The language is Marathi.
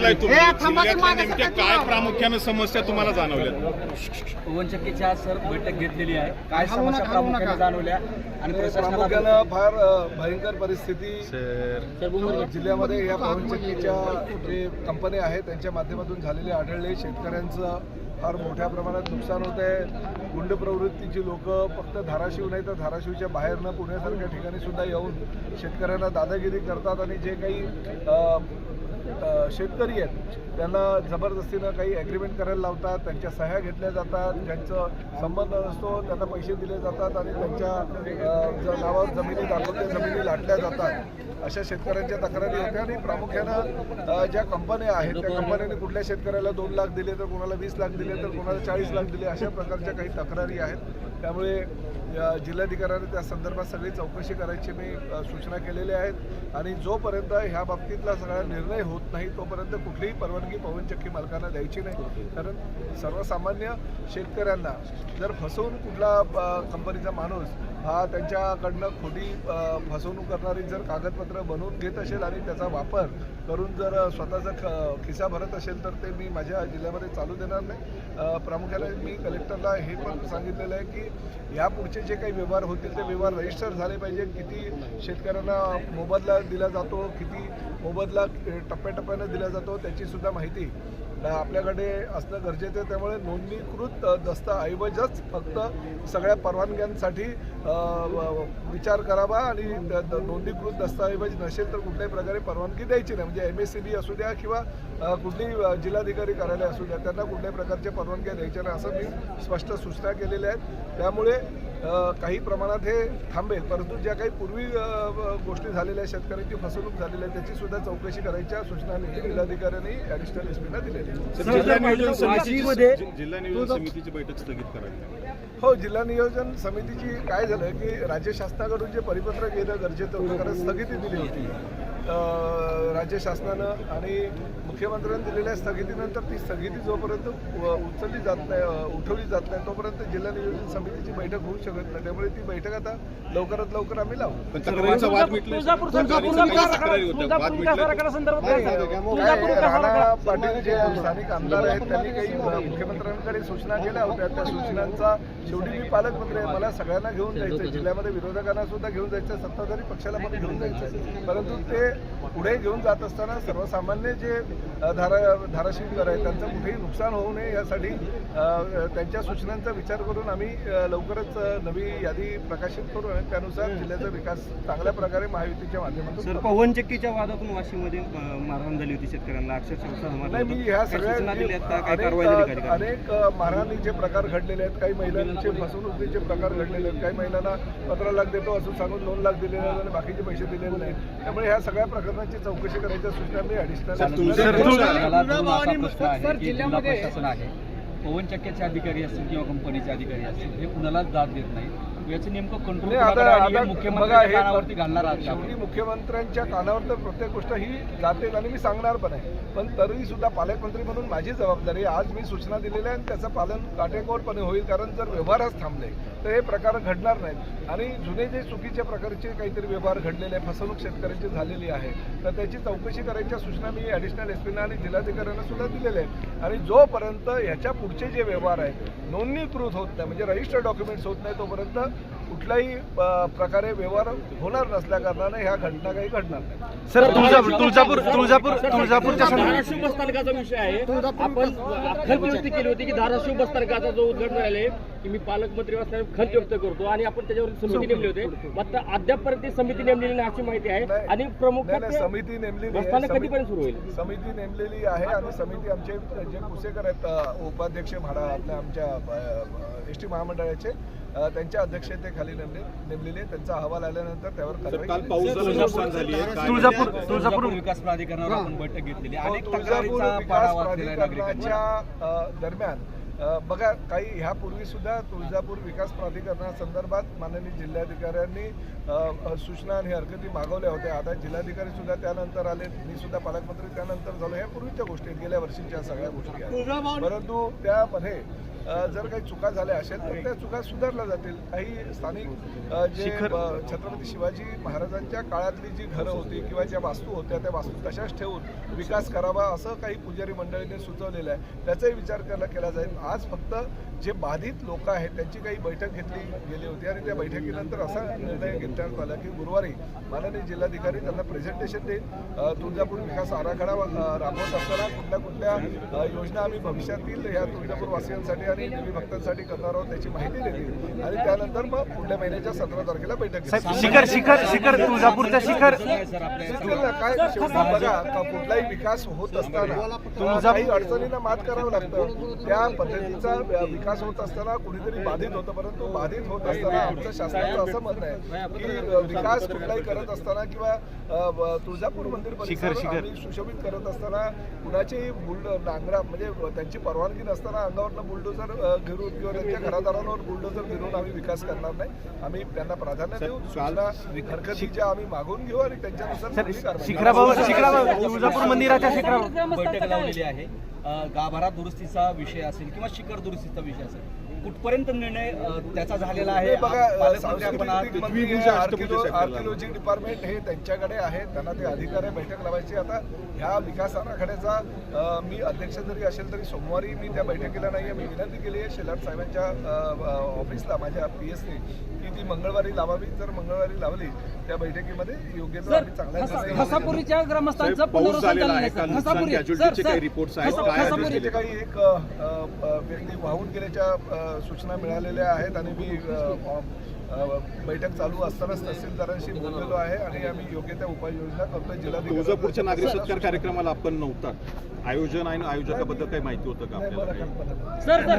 बघितलाय तुम्ही. थांबा, नेमक्या काय थांबा. प्रामुख्याने समस्या तुम्हाला जाणवल्या? पवनचक्कीची आज सर बैठक घेतलेली आहे. काय समस्या हलवू प्रामुख्याने नका. जाणवल्या आणि प्रशासनाला प्रामुख्यानं फार अ, भयंकर परिस्थिती जिल्ह्यामध्ये या पवनचक्कीच्या जे कंपन्या आहेत त्यांच्या माध्यमातून झालेले आढळले. शेतकऱ्यांचं फार मोठ्या प्रमाणात नुकसान होत आहे. गुंड प्रवृत्तीची लोक फक्त धाराशिव नाही तर धाराशिवच्या बाहेरनं पुण्यासारख्या ठिकाणी सुद्धा येऊन शेतकऱ्यांना दादागिरी करतात आणि जे काही अ, शेतकरी आहेत. त्यांना जबरदस्तीनं काही ॲग्रीमेंट करायला लावतात त्यांच्या सह्या घेतल्या जातात ज्यांचं संबंध असतो त्यांना पैसे दिले जातात आणि त्यांच्या अ, नावावर जमिनी दाखवल्या जमिनी लाटल्या जातात. अशा शेतकऱ्यांच्या तक्रारी होत्या आणि प्रामुख्यानं ज्या कंपन्या आहेत त्या कंपन्यांनी कुठल्या शेतकऱ्याला दोन लाख दिले तर कोणाला वीस लाख दिले तर कोणाला चाळीस लाख दिले अशा प्रकारच्या काही तक्रारी आहेत. त्यामुळे जिल्हाधिकाऱ्याने त्या संदर्भात सगळी चौकशी करायची मी सूचना केलेल्या आहेत. आणि जोपर्यंत ह्या बाबतीतला सगळा निर्णय होत नाही तोपर्यंत कुठलीही परवानगी पवनचक्की मालकांना द्यायची नाही. कारण सर्वसामान्य शेतकऱ्यांना जर फसवून कुठला कंपनीचा माणूस हा त्यांच्याकडनं खोटी फसवणूक करणारी जर कागदपत्र बनवून घेत असेल आणि त्याचा वापर करून जर स्वतःचा ख खिसा भरत असेल तर ते मी माझ्या जिल्ह्यामध्ये चालू देणार नाही. प्रामुख्याने मी कलेक्टरला हे पण सांगितलेलं आहे की यापुढचे जे काही व्यवहार होतील ते व्यवहार रजिस्टर झाले पाहिजे. किती शेतकऱ्यांना मोबदला दिला जातो किती मोबदला टप्प्याटप्प्यानं दिला जातो त्याचीसुद्धा माहिती आपल्याकडे असणं गरजेचं आहे. त्यामुळे नोंदणीकृत दस्तऐवजच फक्त सगळ्या परवानग्यांसाठी विचार करावा आणि नोंदणीकृत दस्तऐवज नसेल तर कुठल्याही प्रकारे परवानगी द्यायची नाही. म्हणजे एम एस सी बी असू द्या किंवा कुठलीही जिल्हाधिकारी कार्यालय असू द्या त्यांना कुठल्याही प्रकारच्या परवानग्या द्यायच्या नाही असं मी स्पष्ट सूचना केलेल्या आहेत. त्यामुळे काही प्रमाणात हे थांबेल. परंतु ज्या काही पूर्वी गोष्टी झालेल्या आहेत शेतकऱ्यांची फसवणूक झालेली आहे त्याची सुद्धा चौकशी करायच्या सूचना जिल्हाधिकाऱ्यांनी ॲडिशनल एस पीला दिलेल्या आहेत. जिल्हा नियोजन वाशीमध्ये- समितीची जिल्हा नियोजन समितीची बैठक स्थगित करावी. हो जिल्हा नियोजन समितीची काय झालं की राज्य शासनाकडून जे परिपत्रक येणं गरजेचं होतं कारण स्थगिती दिली होती. राज्य शासनानं आणि मुख्यमंत्र्यांनी दिलेल्या स्थगितीनंतर ती स्थगिती जोपर्यंत उचलली जात नाही उठवली जात नाही तोपर्यंत जिल्हा नियोजन समितीची बैठक होऊ शकत नाही. त्यामुळे ती बैठक आता लवकरात लवकर आम्ही लावू. राणा पाटील जे स्थानिक आमदार आहेत त्यांनी काही मुख्यमंत्र्यांकडे सूचना केल्या होत्या. त्या सूचनांचा शेवटी मी पालकमंत्री आहे. मला सगळ्यांना घेऊन जायचं जिल्ह्यामध्ये विरोधकांना सुद्धा घेऊन जायचं सत्ताधारी पक्षाला पण घेऊन जायचं परंतु ते पुढे घेऊन जात असताना सर्वसामान्य जे धारा धाराशिवकर आहेत त्यांचं कुठेही नुकसान होऊ नये यासाठी त्यांच्या सूचनांचा विचार करून आम्ही लवकरच नवी यादी प्रकाशित करू आणि त्यानुसार जिल्ह्याचा विकास चांगल्या प्रकारे महायुतीच्या माध्यमातून सर करू. पवनचक्कीच्या वादातून वाशीमध्ये अं, मारहाण झाली होती शेतकऱ्यांना. अक्षरशः नाही मी. ह्या सगळ्या अनेक मारहाणीचे प्रकार घडलेले आहेत. काही महिलांचे फसवणुकीचे प्रकार घडलेले आहेत. काही महिलांना पंधरा लाख देतो असं सांगून दोन लाख दिलेले आहेत आणि बाकीचे पैसे दिलेले नाहीत. त्यामुळे ह्या सगळ्या प्रकरणाची चौकशी करायच्या सूचना मी आहे. पवनचक्क्याचे अधिकारी असतील किंवा कंपनीचे अधिकारी असतील हे कुणालाच दाद देत नाही याचं नेमकं कंट्रोल कानावरती घालणार शेवटी मुख्यमंत्र्यांच्या कानावर तर प्रत्येक गोष्ट ही जाते आणि मी सांगणार पण आहे. पण तरी सुद्धा पालकमंत्री म्हणून माझी जबाबदारी. आज मी सूचना दिलेल्या आहे आणि त्याचं पालन काटेकोरपणे होईल कारण जर व्यवहारच थांबले तर हे प्रकार घडणार नाहीत. आणि जुने जे चुकीच्या प्रकारचे काहीतरी व्यवहार घडलेले आहे फसवणूक शेतकऱ्यांची झालेली आहे तर त्याची चौकशी करायच्या सूचना मी ॲडिशनल एस पीना आणि जिल्हाधिकाऱ्यांना सुद्धा दिलेल्या आहेत आणि जोपर्यंत ह्याच्या पुढचे जे व्यवहार आहेत नोंदणीकृत होत नाही म्हणजे रजिस्टर्ड डॉक्युमेंट्स होत नाही तोपर्यंत कुठल्याही प्रकारे व्यवहार होणार नसल्या कारणाने ह्या घटना काही घडणार नाही. सर तुळजापूर तुळजापूर तुळजापूर तुळजापूरच्या धाराशिव बसस्थानकाचा विषय आहे. आपण व्यवस्थित केली होती की धाराशिव बसस्थानकाचा जो उद्घाटन झालेला आहे की मी पालकमंत्री असताना खत व्यक्त करतो आणि आपण त्याच्यावर समिती नेमली होते. मात्र अद्यापपर्यंत समिती नेमलेली नाही अशी माहिती आहे. आणि प्रमुख समिती नेमलेली कधीपर्यंत सुरू होईल? समिती नेमलेली आहे आणि समिती आमचे जे कुसेकर आहेत उपाध्यक्ष म्हाडा आपल्या आमच्या एस टी महामंडळाचे त्यांच्या अध्यक्षतेखाली नेमले नेमलेली आहे. त्यांचा अहवाल आल्यानंतर त्यावर तुळजापूर विकास प्राधिकरणावर आपण बैठक घेतलेली. हो, अनेक तक्रारीचा दरम्यान बघा काही ह्यापूर्वी सुद्धा तुळजापूर विकास प्राधिकरणासंदर्भात माननीय जिल्हाधिकाऱ्यांनी सूचना आणि हरकती मागवल्या होत्या. आता जिल्हाधिकारी सुद्धा त्यानंतर आले. मी सुद्धा पालकमंत्री त्यानंतर झालो. ह्या पूर्वीच्या गोष्टी आहेत. गेल्या वर्षीच्या सगळ्या गोष्टी आहेत. परंतु त्यामध्ये जर काही चुका झाल्या असेल तर त्या चुका सुधारल्या जातील. काही स्थानिक जे छत्रपती शिवाजी महाराजांच्या काळातली जी घरं होती किंवा ज्या वास्तू होत्या त्या वास्तू तशाच ठेवून विकास करावा असं काही पुजारी मंडळींनी सुचवलेलं आहे. त्याचाही विचार केला केला जाईल. आज फक्त जे बाधित लोक आहेत त्यांची काही बैठक घेतली गेली होती आणि त्या बैठकीनंतर असा निर्णय घेण्यात आला की गुरुवारी माननीय जिल्हाधिकारी त्यांना प्रेझेंटेशन देईल. तुळजापूर विकास आराखडा राबवत असताना कुठल्या कुठल्या योजना आम्ही भविष्यातील या तुळजापूर वासियांसाठी आणि देवी भक्तांसाठी करणार आहोत त्याची माहिती देतील. आणि त्यानंतर मग पुढल्या महिन्याच्या सतरा तारखेला बैठक. शिखर शिखर शिखर तुळजापूरच्या शिखर. काय बघा का कुठलाही विकास होत असताना काही अडचणींना मात करावं लागतं. त्या पद्धतीचा विकास होत असताना कुणीतरी बाधित होतं परंतु बाधित होत असताना आमचं शासनाचं असं म्हणणं आहे की विकास कुठलाही करत असताना किंवा तुळजापूर मंदिर परिसर आम्ही सुशोभित करत असताना कुणाची बुलड नांगरा म्हणजे त्यांची परवानगी नसताना अंगावरनं बुलडोजर अ, घेऊन किंवा त्यांच्या घरादारांवर बुलडोजर फिरून आम्ही विकास करणार नाही. आम्ही त्यांना प्राधान्य देऊ सूचना हरकती ज्या आम्ही मागून घेऊ आणि त्यांच्यानुसार तुळजापूर मंदिराच्या शिखराबाबत बैठक लावलेली आहे. गाभारा दुरुस्तीचा विषय असेल किंवा शिखर दुरुस्तीचा विषय असेल कुठपर्यंत निर्णय त्याचा झालेला आहे? आर्किओलॉजी डिपार्टमेंट हे त्यांच्याकडे आहे त्यांना ते अधिकार आहे बैठक लावायची आता ह्या विकास आराखड्याचा मी अध्यक्ष जरी असेल तरी सोमवारी मी त्या बैठकीला नाही आहे मी विनंती केली आहे शेलार साहेबांच्या ऑफिसला माझ्या पी एसने की ती मंगळवारी लावावी जर मंगळवारी लावली त्या बैठकीमध्ये योग्य तर आम्ही चांगल्या निर्णय घेऊ. खसापुरीच्या ग्रामस्थांचं साहेब, पाऊस पुनर्वसन झालेला झालेलं आहे. आहे, सर. काल नुकसान खसापुरी. casualty चे सर, काही सर. आहेत. काय एक अ, अ, व्यक्ती वाहून गेल्याच्या अ, सूचना मिळालेल्या आहेत आणि मी अ, अ, बैठक चालू असतानाच तहसीलदारांशी बोललेलो आहे आणि आम्ही योग्य त्या उपाययोजना करतोय तुळजापूरच्या नागरी सत्कार कार्यक्रमाला आपण नव्हता आयोजन आणि आयोजकाबद्दल काही माहिती होतं का आपल्याला. Sir sir